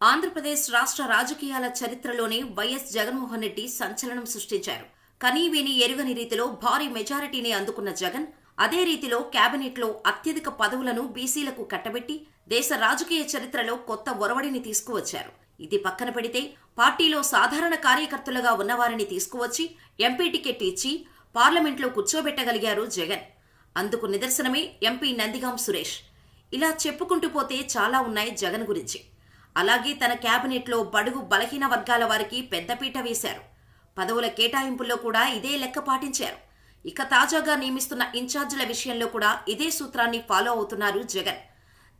ఆంధ్రప్రదేశ్ రాష్ట్ర రాజకీయాల చరిత్రలోనే వైఎస్ జగన్మోహన్ రెడ్డి సంచలనం సృష్టించారు. కనీవిని ఎరుగని రీతిలో భారీ మెజారిటీని అందుకున్న జగన్ అదే రీతిలో కేబినెట్లో అత్యధిక పదవులను బీసీలకు కట్టబెట్టి దేశ రాజకీయ చరిత్రలో కొత్త ఒరవడిని తీసుకువచ్చారు. ఇది పక్కన పెడితే పార్టీలో సాధారణ కార్యకర్తలుగా ఉన్నవారిని తీసుకువచ్చి ఎంపీ టికెట్ ఇచ్చి పార్లమెంట్లో కూర్చోబెట్టగలిగారు జగన్. అందుకు నిదర్శనమే ఎంపీ నందిగాం సురేష్. ఇలా చెప్పుకుంటూ పోతే చాలా ఉన్నాయి జగన్ గురించి. అలాగే తన క్యాబినెట్లో బడుగు బలహీన వర్గాల వారికి పెద్దపీట వేశారు. పదవుల కేటాయింపుల్లో కూడా ఇదే లెక్క పాటించారు. ఇక తాజాగా నియమిస్తున్న ఇన్ఛార్జీల విషయంలో కూడా ఇదే సూత్రాన్ని ఫాలో అవుతున్నారు జగన్.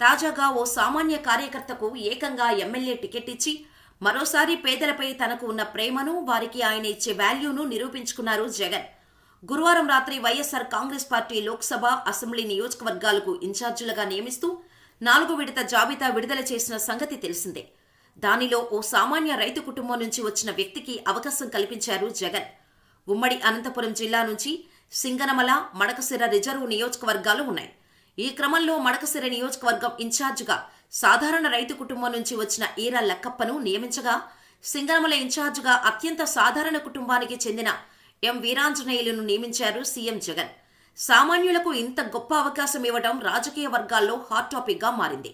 తాజాగా ఓ సామాన్య కార్యకర్తకు ఏకంగా ఎమ్మెల్యే టికెట్ ఇచ్చి మరోసారి పేదలపై తనకు ఉన్న ప్రేమను వారికి ఆయన ఇచ్చే వాల్యూను నిరూపించుకున్నారు జగన్. గురువారం రాత్రి YSR Congress party Lok Sabha assembly నియోజకవర్గాలకు ఇన్ఛార్జీలుగా నియమిస్తూ నాలుగు విడత జాబితా విడుదల చేసిన సంగతి తెలిసిందే. దానిలో ఓ సామాన్య రైతు కుటుంబం నుంచి వచ్చిన వ్యక్తికి అవకాశం కల్పించారు జగన్. ఉమ్మడి అనంతపురం జిల్లా నుంచి సింగనమల మడకసిర రిజర్వ్ నియోజకవర్గాలు ఉన్నాయి. ఈ క్రమంలో మడకసిర నియోజకవర్గం ఇన్ఛార్జిగా సాధారణ రైతు కుటుంబం నుంచి వచ్చిన ఈరా లక్కప్పను నియమించగా సింగనమల ఇన్ఛార్జిగా అత్యంత సాధారణ కుటుంబానికి చెందిన ఎం వీరాంజనేయులను నియమించారు సీఎం జగన్. సామాన్యులకు ఇంత గొప్ప అవకాశం ఇవ్వడం రాజకీయ వర్గాల్లో హాట్ టాపిక్గా మారింది.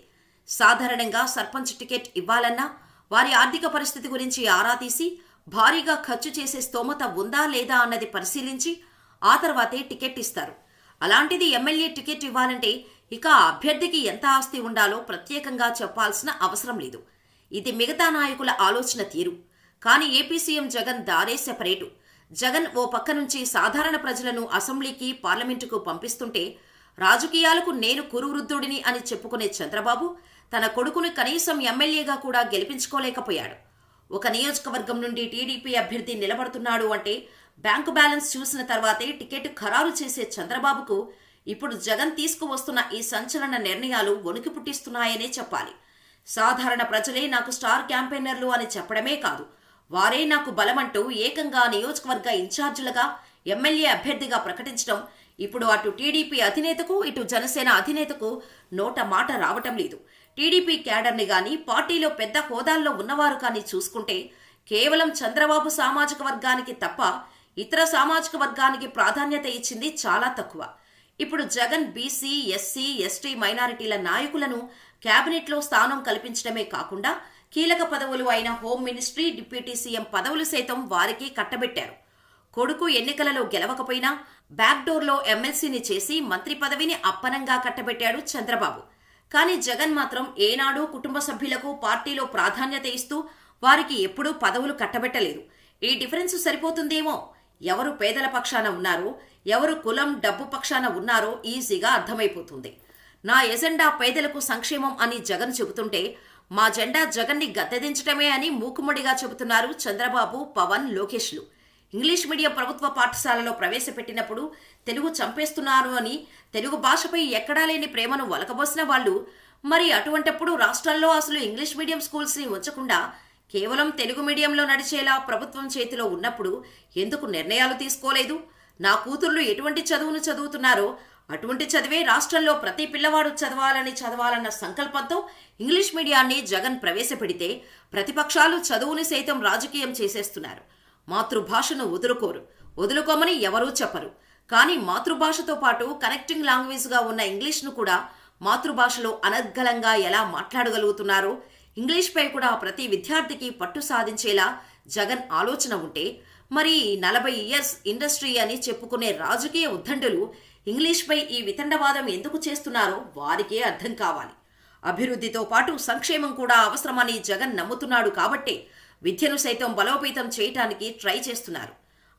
సాధారణంగా సర్పంచ్ టికెట్ ఇవ్వాలన్నా వారి ఆర్థిక పరిస్థితి గురించి ఆరా తీసి భారీగా ఖర్చు చేసే స్తోమత ఉందా లేదా అన్నది పరిశీలించి ఆ తర్వాతే టికెట్ ఇస్తారు. అలాంటిది ఎమ్మెల్యే టికెట్ ఇవ్వాలంటే ఇక అభ్యర్థికి ఎంత ఆస్తి ఉండాలో ప్రత్యేకంగా చెప్పాల్సిన అవసరం లేదు. ఇది మిగతా నాయకుల ఆలోచన తీరు. కానీ ఏపీ సీఎం జగన్ దారే సెపరేటు. జగన్ ఓ పక్క నుంచి సాధారణ ప్రజలను అసెంబ్లీకి పార్లమెంటుకు పంపిస్తుంటే రాజకీయాలకు నేను కురువృద్ధుడిని అని చెప్పుకునే చంద్రబాబు తన కొడుకును కనీసం ఎమ్మెల్యేగా కూడా గెలిపించుకోలేకపోయాడు. ఒక నియోజకవర్గం నుండి టీడీపీ అభ్యర్థి నిలబడుతున్నాడు అంటే బ్యాంకు బ్యాలెన్స్ చూసిన తర్వాతే టికెట్ ఖరారు చేసే చంద్రబాబుకు ఇప్పుడు జగన్ తీసుకువస్తున్న ఈ సంచలన నిర్ణయాలు వణుకి పుట్టిస్తున్నాయనే చెప్పాలి. సాధారణ ప్రజలే నాకు స్టార్ క్యాంపెయినర్లు అని చెప్పడమే కాదు వారే నాకు బలమంటూ ఏకంగా నియోజకవర్గ ఇన్ఛార్జీలుగా ఎమ్మెల్యే అభ్యర్థిగా ప్రకటించడం ఇప్పుడు అటు టీడీపీ అధినేతకు ఇటు జనసేన అధినేతకు నోట మాట రావటం లేదు. టీడీపీ క్యాడర్ని గాని పార్టీలో పెద్ద హోదాల్లో ఉన్నవారు కానీ చూసుకుంటే కేవలం చంద్రబాబు సామాజిక వర్గానికి తప్ప ఇతర సామాజిక వర్గానికి ప్రాధాన్యత ఇచ్చింది చాలా తక్కువ. ఇప్పుడు జగన్ బీసీ ఎస్సీ ఎస్టీ మైనారిటీల నాయకులను కేబినెట్లో స్థానం కల్పించడమే కాకుండా కీలక పదవులు అయిన హోం మినిస్ట్రీ డిప్యూటీ సీఎం పదవులు సైతం వారికి కట్టబెట్టారు. కొడుకు ఎన్నికలలో గెలవకపోయినా బ్యాక్డోర్లో ఎమ్మెల్సీని చేసి మంత్రి పదవిని అప్పనంగా కట్టబెట్టాడు చంద్రబాబు. కానీ జగన్ మాత్రం ఏనాడు కుటుంబ సభ్యులకు పార్టీలో ప్రాధాన్యత ఇస్తూ వారికి ఎప్పుడూ పదవులు కట్టబెట్టలేదు. ఈ డిఫరెన్స్ సరిపోతుందేమో? ఎవరు పేదల పక్షాన ఉన్నారో? ఎవరు కులం డబ్బు పక్షాన ఉన్నారో ఈజీగా అర్థమైపోతుంది. నా ఎజెండా పేదలకు సంక్షేమం అని జగన్ చెబుతుంటే మా జెండా జగన్ని గద్దెదించటమే అని మూకుమ్మడిగా చెబుతున్నారు చంద్రబాబు పవన్ లోకేష్లు. ఇంగ్లీష్ మీడియం ప్రభుత్వ పాఠశాలలో ప్రవేశపెట్టినప్పుడు తెలుగు చంపేస్తున్నారు అని తెలుగు భాషపై ఎక్కడా లేని ప్రేమను వలకబోసిన వాళ్ళు మరి అటువంటప్పుడు రాష్ట్రాల్లో అసలు ఇంగ్లీష్ మీడియం స్కూల్స్ని ఉంచకుండా కేవలం తెలుగు మీడియంలో నడిచేలా ప్రభుత్వం చేతిలో ఉన్నప్పుడు ఎందుకు నిర్ణయాలు తీసుకోలేదు? నా కూతుర్లు ఎటువంటి చదువును చదువుతున్నారో అటువంటి చదివే రాష్ట్రంలో ప్రతి పిల్లవాడు చదవాలని చదవాలన్న సంకల్పంతో ఇంగ్లీష్ మీడియాన్ని జగన్ ప్రవేశపెడితే ప్రతిపక్షాలు చదువుని సైతం రాజకీయం చేసేస్తున్నారు. మాతృభాషను వదులుకోరు. వదులుకోమని ఎవరూ చెప్పరు. కానీ మాతృభాషతో పాటు కనెక్టింగ్ లాంగ్వేజ్గా ఉన్న ఇంగ్లీష్ను కూడా మాతృభాషలో అనర్గళంగా ఎలా మాట్లాడగలుగుతున్నారో? ఇంగ్లీష్పై కూడా ప్రతి విద్యార్థికి పట్టు సాధించేలా జగన్ ఆలోచన ఉంటే మరి నలభై ఇయర్స్ ఇండస్ట్రీ అని చెప్పుకునే రాజకీయ ఉద్దండులు ఇంగ్లీష్పై ఈ వితండవాదం ఎందుకు చేస్తున్నారో వారికే అర్థం కావాలి. అభివృద్ధితో పాటు సంక్షేమం కూడా అవసరమని జగన్ నమ్ముతున్నాడు కాబట్టే విద్యను సైతం బలోపేతం చేయటానికి ట్రై చేస్తున్నారు.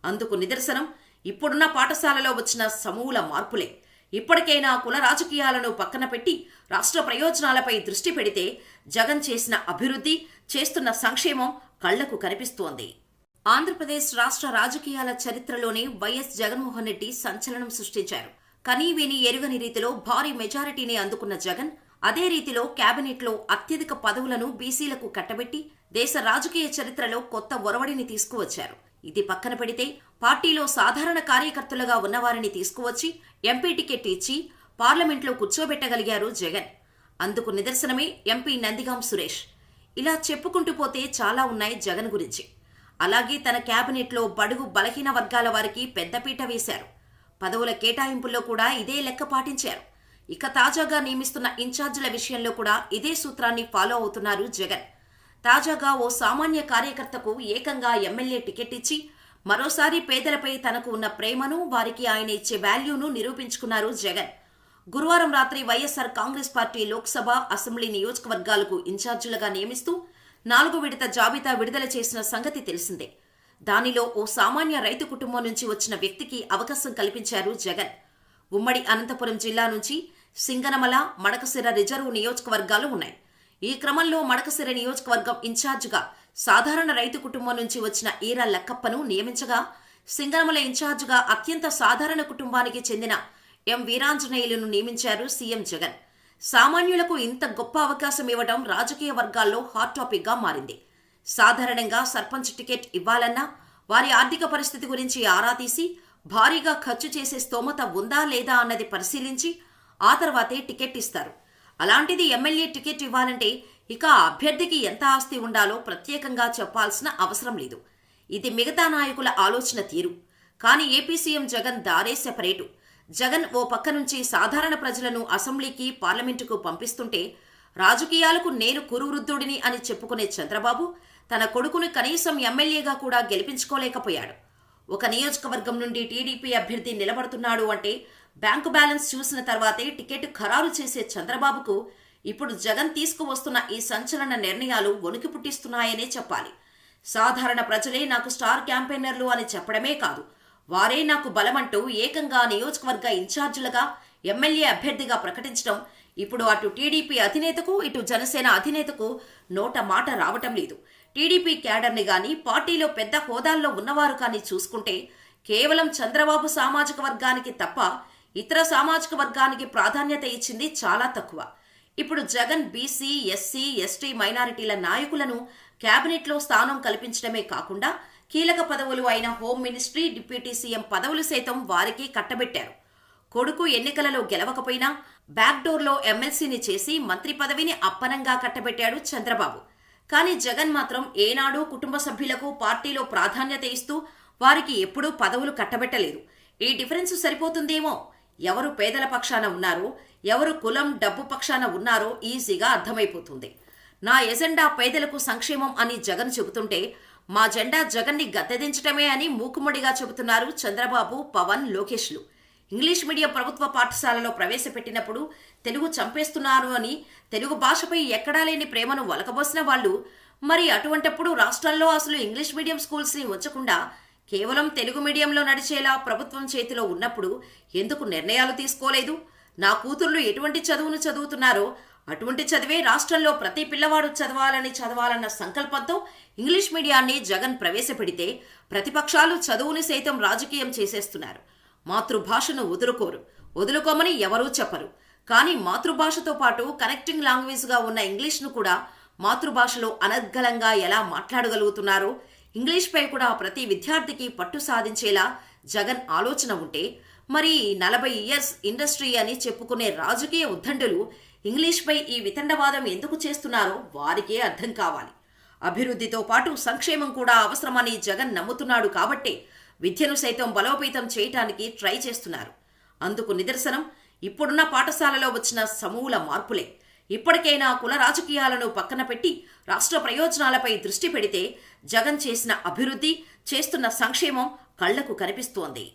అందుకు నిదర్శనం ఇప్పుడున్న పాఠశాలలో వచ్చిన సమూల మార్పులే. ఇప్పటికైనా కుల రాజకీయాలను పక్కన పెట్టి రాష్ట్ర ప్రయోజనాలపై దృష్టి పెడితే జగన్ చేసిన అభివృద్ధి చేస్తున్న సంక్షేమం కళ్ళకు కనిపిస్తోంది. ఆంధ్రప్రదేశ్ రాష్ట్ర రాజకీయాల చరిత్రలోనే వైఎస్ జగన్మోహన్ రెడ్డి సంచలనం సృష్టించారు. కనీవేని ఎరుగని రీతిలో భారీ మెజారిటీని అందుకున్న జగన్ అదే రీతిలో కేబినెట్లో అత్యధిక పదవులను బీసీలకు కట్టబెట్టి దేశ రాజకీయ చరిత్రలో కొత్త ఒరవడిని తీసుకువచ్చారు. ఇది పక్కన పెడితే పార్టీలో సాధారణ కార్యకర్తలుగా ఉన్నవారిని తీసుకువచ్చి ఎంపీ టికెట్ ఇచ్చి పార్లమెంట్లో కూర్చోబెట్టగలిగారు జగన్. అందుకు నిదర్శనమే ఎంపీ నందిగాం సురేష్. ఇలా చెప్పుకుంటూ పోతే చాలా ఉన్నాయి జగన్ గురించి. అలాగే తన క్యాబినెట్లో బడుగు బలహీన వర్గాల వారికి పెద్దపీట వేశారు. పదవుల కేటాయింపుల్లో కూడా ఇదే లెక్క పాటించారు. ఇక తాజాగా నియమిస్తున్న ఇన్ఛార్జీల విషయంలో కూడా ఇదే సూత్రాన్ని ఫాలో అవుతున్నారు జగన్. తాజాగా ఓ సామాన్య కార్యకర్తకు ఏకంగా ఎమ్మెల్యే టికెట్ ఇచ్చి మరోసారి పేదలపై తనకు ఉన్న ప్రేమను వారికి ఆయన ఇచ్చే వాల్యూను నిరూపించుకున్నారు జగన్. గురువారం రాత్రి YSR Congress party Lok Sabha assembly నియోజకవర్గాలకు ఇన్ఛార్జీలుగా నియమిస్తూ నాలుగు విడత జాబితా విడుదల చేసిన సంగతి తెలిసిందే. దానిలో ఓ సామాన్య రైతు కుటుంబం నుంచి వచ్చిన వ్యక్తికి అవకాశం కల్పించారు జగన్. ఉమ్మడి అనంతపురం జిల్లా నుంచి సింగనమల మడకసిర రిజర్వ్ నియోజకవర్గాలు ఉన్నాయి. ఈ క్రమంలో మడకసిర నియోజకవర్గం ఇన్ఛార్జిగా సాధారణ రైతు కుటుంబం నుంచి వచ్చిన ఈరా లక్కప్పను నియమించగా సింగనమల ఇన్ఛార్జిగా అత్యంత సాధారణ కుటుంబానికి చెందిన ఎం వీరాంజనేయులను నియమించారు సీఎం జగన్. సామాన్యులకు ఇంత గొప్ప అవకాశం ఇవ్వడం రాజకీయ వర్గాల్లో హాట్ టాపిక్గా మారింది. సాధారణంగా సర్పంచ్ టికెట్ ఇవ్వాలన్నా వారి ఆర్థిక పరిస్థితి గురించి ఆరా తీసి భారీగా ఖర్చు చేసే స్తోమత ఉందా లేదా అన్నది పరిశీలించి ఆ తర్వాతే టికెట్ ఇస్తారు. అలాంటిది ఎమ్మెల్యే టికెట్ ఇవ్వాలంటే ఇక అభ్యర్థికి ఎంత ఆస్తి ఉండాలో ప్రత్యేకంగా చెప్పాల్సిన అవసరం లేదు. ఇది మిగతా నాయకుల ఆలోచన తీరు. కానీ ఏపీ సీఎం జగన్ దారే సెపరేటు. జగన్ ఓ పక్క నుంచి సాధారణ ప్రజలను అసెంబ్లీకి పార్లమెంటుకు పంపిస్తుంటే రాజకీయాలకు నేను కురువృద్ధుడిని అని చెప్పుకునే చంద్రబాబు తన కొడుకును కనీసం ఎమ్మెల్యేగా కూడా గెలిపించుకోలేకపోయాడు. ఒక నియోజకవర్గం నుండి టీడీపీ అభ్యర్థి నిలబడుతున్నాడు అంటే బ్యాంకు బ్యాలెన్స్ చూసిన తర్వాతే టికెట్ ఖరారు చేసే చంద్రబాబుకు ఇప్పుడు జగన్ తీసుకువస్తున్న ఈ సంచలన నిర్ణయాలు వణుకి పుట్టిస్తున్నాయనే చెప్పాలి. సాధారణ ప్రజలే నాకు స్టార్ క్యాంపెయినర్లు అని చెప్పడమే కాదు వారే నాకు బలమంటూ ఏకంగా నియోజకవర్గ ఇన్ఛార్జీలుగా ఎమ్మెల్యే అభ్యర్థిగా ప్రకటించడం ఇప్పుడు అటు టీడీపీ అధినేతకు ఇటు జనసేన అధినేతకు నోట మాట రావటం లేదు. టీడీపీ క్యాడర్ని గాని పార్టీలో పెద్ద హోదాల్లో ఉన్నవారు కానీ చూసుకుంటే కేవలం చంద్రబాబు సామాజిక వర్గానికి తప్ప ఇతర సామాజిక వర్గానికి ప్రాధాన్యత ఇచ్చింది చాలా తక్కువ. ఇప్పుడు జగన్ బీసీ ఎస్సీ ఎస్టీ మైనారిటీల నాయకులను క్యాబినెట్లో స్థానం కల్పించడమే కాకుండా కీలక పదవులు అయిన హోం మినిస్ట్రీ డిప్యూటీ సీఎం పదవులు సైతం వారికి కట్టబెట్టారు. కొడుకు ఎన్నికలలో గెలవకపోయినా బ్యాక్డోర్లో ఎమ్మెల్సీని చేసి మంత్రి పదవిని అప్పనంగా కట్టబెట్టాడు చంద్రబాబు. కానీ జగన్ మాత్రం ఏనాడు కుటుంబ సభ్యులకు పార్టీలో ప్రాధాన్యత ఇస్తూ వారికి ఎప్పుడూ పదవులు కట్టబెట్టలేదు. ఈ డిఫరెన్స్ సరిపోతుందేమో? ఎవరు పేదల పక్షాన ఉన్నారో ఎవరు కులం డబ్బు పక్షాన ఉన్నారో ఈజీగా అర్థమైపోతుంది. నా ఎజెండా పేదలకు సంక్షేమం అని జగన్ చెబుతుంటే మా జెండా జగన్ని గద్దెదించటమే అని మూకుమ్మడిగా చెబుతున్నారు చంద్రబాబు పవన్ లోకేష్లు. ఇంగ్లీష్ మీడియం ప్రభుత్వ పాఠశాలలో ప్రవేశపెట్టినప్పుడు తెలుగు చంపేస్తున్నారు అని తెలుగు భాషపై ఎక్కడా లేని ప్రేమను వలకబోసిన వాళ్ళు మరి అటువంటప్పుడు రాష్ట్రాల్లో అసలు ఇంగ్లీష్ మీడియం స్కూల్స్ని ఉంచకుండా కేవలం తెలుగు మీడియంలో నడిచేలా ప్రభుత్వం చేతిలో ఉన్నప్పుడు ఎందుకు నిర్ణయాలు తీసుకోలేదు? నా కూతుర్లు ఎటువంటి చదువును చదువుతున్నారో అటువంటి చదివే రాష్ట్రంలో ప్రతి పిల్లవాడు చదవాలని చదవాలన్న సంకల్పంతో ఇంగ్లీష్ మీడియాన్ని జగన్ ప్రవేశపెడితే ప్రతిపక్షాలు చదువుని సైతం రాజకీయం చేసేస్తున్నారు. మాతృభాషను వదులుకోరు. వదులుకోమని ఎవరూ చెప్పరు. కానీ మాతృభాషతో పాటు కనెక్టింగ్ లాంగ్వేజ్గా ఉన్న ఇంగ్లీష్ను కూడా మాతృభాషలో అనర్గళంగా ఎలా మాట్లాడగలుగుతున్నారో ఇంగ్లీష్పై కూడా ప్రతి విద్యార్థికి పట్టు సాధించేలా జగన్ ఆలోచన ఉంటే మరి నలభై ఇయర్స్ ఇండస్ట్రీ అని చెప్పుకునే రాజకీయ ఉద్దండులు ఇంగ్లీష్పై ఈ వితండవాదం ఎందుకు చేస్తున్నారో వారికే అర్థం కావాలి. అభివృద్ధితో పాటు సంక్షేమం కూడా అవసరమని జగన్ నమ్ముతున్నాడు కాబట్టే విద్యను సైతం బలోపేతం చేయటానికి ట్రై చేస్తున్నారు. అందుకు నిదర్శనం ఇప్పుడున్న పాఠశాలలో వచ్చిన సమూల మార్పులే. ఇప్పటికైనా కుల రాజకీయాలను పక్కన పెట్టి రాష్ట్ర ప్రయోజనాలపై దృష్టి పెడితే జగన్ చేసిన అభివృద్ధి చేస్తున్న సంక్షేమం కళ్ళకు కనిపిస్తోంది.